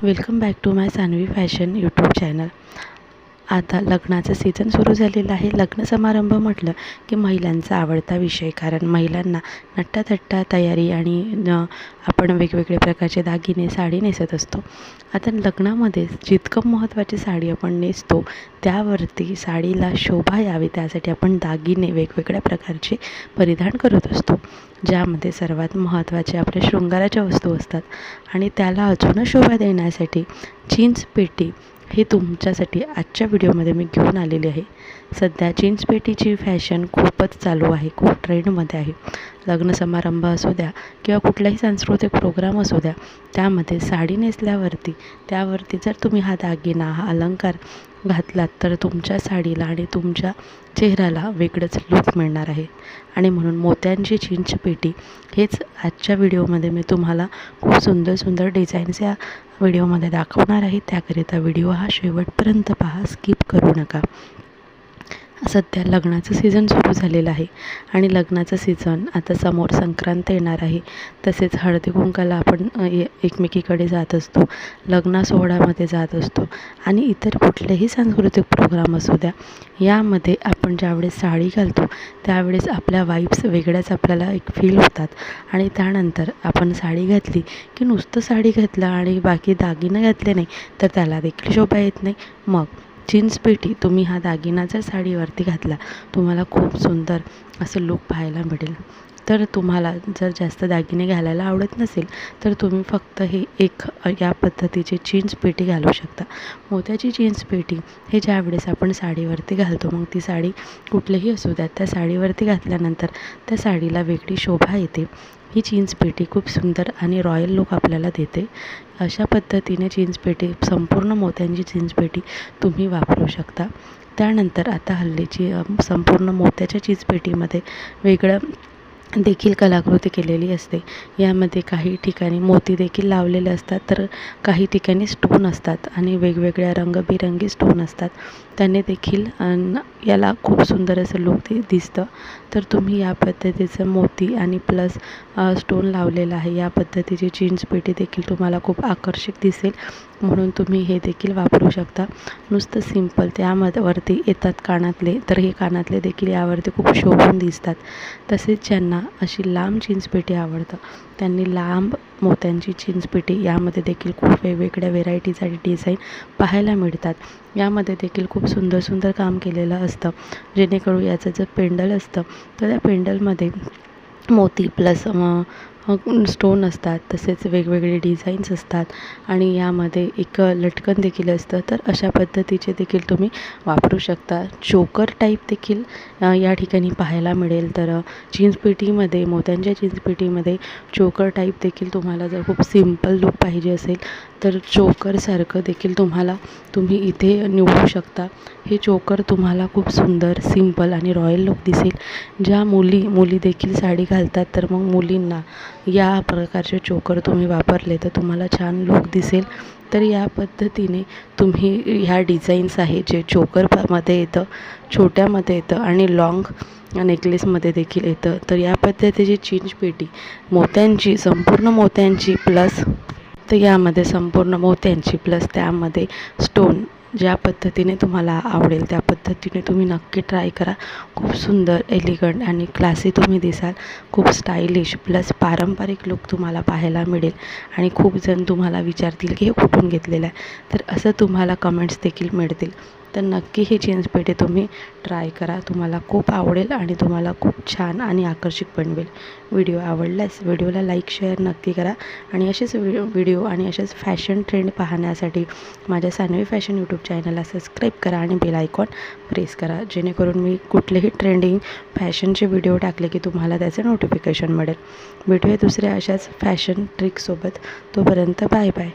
Welcome back to my Sunny Fashion YouTube channel. आता लग्नाचं season सुरू झालेलं आहे. लग्न समारंभ म्हटलं की महिलांचा आवडता विषय कारण महिलांना नट्टाथट्टा तयारी आणि न आपण वेगवेगळे प्रकारचे दागिने साडी नेसत असतो. आता लग्नामध्ये जितकं महत्त्वाची साडी आपण नेसतो त्यावरती साडीला शोभा यावी त्यासाठी आपण दागिने वेगवेगळ्या प्रकारचे परिधान करत असतो. ज्यामध्ये सर्वात महत्त्वाचे आपल्या शृंगाराच्या वस्तू असतात आणि त्याला अजूनच शोभा देण्यासाठी जीन्स पेटी हे तुमच्यासाठी आजच्या व्हिडिओमध्ये मी घेऊन आलेली आहे. सध्या जीन्स पेटीची फॅशन खूपच चालू आहे खूप ट्रेंडमध्ये आहे. लग्न समारंभ असू द्या किंवा कुठलाही सांस्कृतिक प्रोग्राम असू द्या त्यामध्ये साडी नेसल्यावरती त्यावरती जर तुम्ही हा दागिना हा अलंकार घातलात तर तुमच्या साडीला आणि तुमच्या चेहऱ्याला वेगळंच लूक मिळणार आहे. आणि म्हणून मोत्यांची चिंच पेटी हेच आजच्या व्हिडिओमध्ये मी तुम्हाला खूप सुंदर सुंदर डिझाईन्स या व्हिडिओमध्ये दाखवणार आहे. त्याकरिता व्हिडिओ हा शेवटपर्यंत पहा स्किप करू नका. सध्या लग्नाचं सीझन सुरू झालेलं आहे. आणि लग्नाचं सीझन आता समोर संक्रांत येणार आहे. तसेच हळदी कुंकाला आपण एकमेकीकडे जात असतो. लग्न सोहळ्यामध्ये जात असतो. आणि इतर कुठलेही सांस्कृतिक प्रोग्राम असू द्या यामध्ये आपण ज्यावेळेस साडी घालतो त्यावेळेस आपल्या वाईब्स वेगळ्याच आपल्याला एक फील होतात. आणि त्यानंतर आपण साडी घातली की नुसतं साडी घातलं आणि बाकी दागिनं घातले नाही तर त्याला देखील शोभा येत नाही. मग जीन्स पेटी तुम्ही हा दागिना जर साडीवरती घातला. तुम्हाला खूप सुंदर असं लूक पाहायला मिळेल. तर तुम्हाला जर जास्त दागिने घालायला आवडत नसेल तर तुम्ही फक्त हे एक या पद्धतीची जीन्स पेटी घालू शकता. मोत्याची जीन्स पेटी हे ज्यावेळेस आपण साडीवरती घालतो मग ती साडी कुठलीही असू द्या त्या साडीवरती घातल्यानंतर त्या साडीला वेगळी शोभा येते. ही जीन्स पेटी खूप सुंदर आणि रॉयल लुक आपल्याला देते. अशा पद्धतीने जीन्स पेटी संपूर्ण मोत्यांची जीन्स पेटी तुम्ही वापरू शकता. त्यानंतर आता हल्लीची संपूर्ण मोत्याच्या जीन्स पेटीमध्ये वेगळं देखील कलाकृती केलेली असते. यामध्ये काही ठिकाणी मोती देखील लावलेले असतात तर काही ठिकाणी स्टोन असतात आणि वेगवेगळ्या रंगबिरंगी स्टोन असतात. त्याने देखील याला खूप सुंदर असं लुक दिसतं. तर तुम्ही या पद्धतीचं मोती आणि प्लस स्टोन लावलेलं आहे. या पद्धतीची जीन्स पेटी देखील तुम्हाला खूप आकर्षक दिसेल. म्हणून तुम्ही हे देखील वापरू शकता. नुसतं सिंपल त्यामध्ये वरती येतात कानातले तर हे कानातले देखील यावरती खूप शोभून दिसतात. तसेच ज्यांना अशी लांब चिंचपेटी आवडतं त्यांनी लांब मोत्यांची चिंचपेटी यामध्ये देखील खूप वेगवेगळ्या व्हेरायटीज आणि डिझाईन पाहायला मिळतात. यामध्ये देखील खूप सुंदर सुंदर काम केलेलं असतं. जेणेकरून याचं जर पेंडल असतं तर त्या पेंडलमध्ये मोती प्लस स्टोन असतात तसेच वेगवेगळे डिझाईन्स असतात आणि यामध्ये एक लटकन देखील असतं. तर अशा पद्धतीचे देखील तुम्ही वापरू शकता. चोकर टाईप देखील या ठिकाणी पाहायला मिळेल. तर जीन्स पेटीमध्ये मोत्यांच्या जीन्स पेटीमध्ये चोकर टाईप देखील तुम्हाला जर खूप सिंपल लुक पाहिजे असेल तर चोकरसारखं देखील तुम्हाला तुम्ही इथे निवडू शकता. हे चोकर तुम्हाला खूप सुंदर सिंपल आणि रॉयल लुक दिसेल. ज्या मुली मुली देखील साडी घालतात तर मग मुलींना या प्रकारचे चोकर तुम्ही वापरले तर तुम्हाला छान लुक दिसेल. तर या पद्धतीने तुम्ही ह्या डिझाईन्स आहे जे चोकरमध्ये येतं छोट्यामध्ये येतं आणि लाँग नेकलेसमध्ये देखील येतं. तर या पद्धतीची चिंच पेटी मोत्यांची संपूर्ण मोत्यांची प्लस तर यामध्ये संपूर्ण मोत्यांची प्लस त्यामध्ये स्टोन ज्या पद्धतीने तुम्हाला आवडेल त्या पद्धतीने तुम्ही नक्की ट्राय करा. खूप सुंदर एलिगंट आणि क्लासी तुम्ही दिसाल. खूप स्टायलिश प्लस पारंपरिक लुक तुम्हाला पाहायला मिळेल. आणि खूप जण तुम्हाला विचारतील की हे कुठून घेतलेलं आहे? तर असं तुम्हाला कमेंट्स देखील मिळतील. तर नक्की ही जीन्स पेटी तुम्ही ट्राय करा. तुम्हाला खूप आवडेल आणि तुम्हाला खूप छान आणि आकर्षक बनवेल व्हिडिओ आवडल्यास व्हिडिओला लाईक शेअर नक्की करा. आणि असेच व्हिडिओ व्हिडिओ आणि असेच फॅशन ट्रेंड पाहण्यासाठी माझ्या सानवी फॅशन यूट्यूब चॅनलला सबस्क्राईब करा आणि बेल आयकॉन प्रेस करा. जेणेकरून मी कुठलेही ट्रेंडिंग फॅशनचे व्हिडिओ टाकले की तुम्हाला त्याचं नोटिफिकेशन मिळेल. भेटूया दुसऱ्या अशाच फॅशन ट्रिकसोबत तोपर्यंत बाय बाय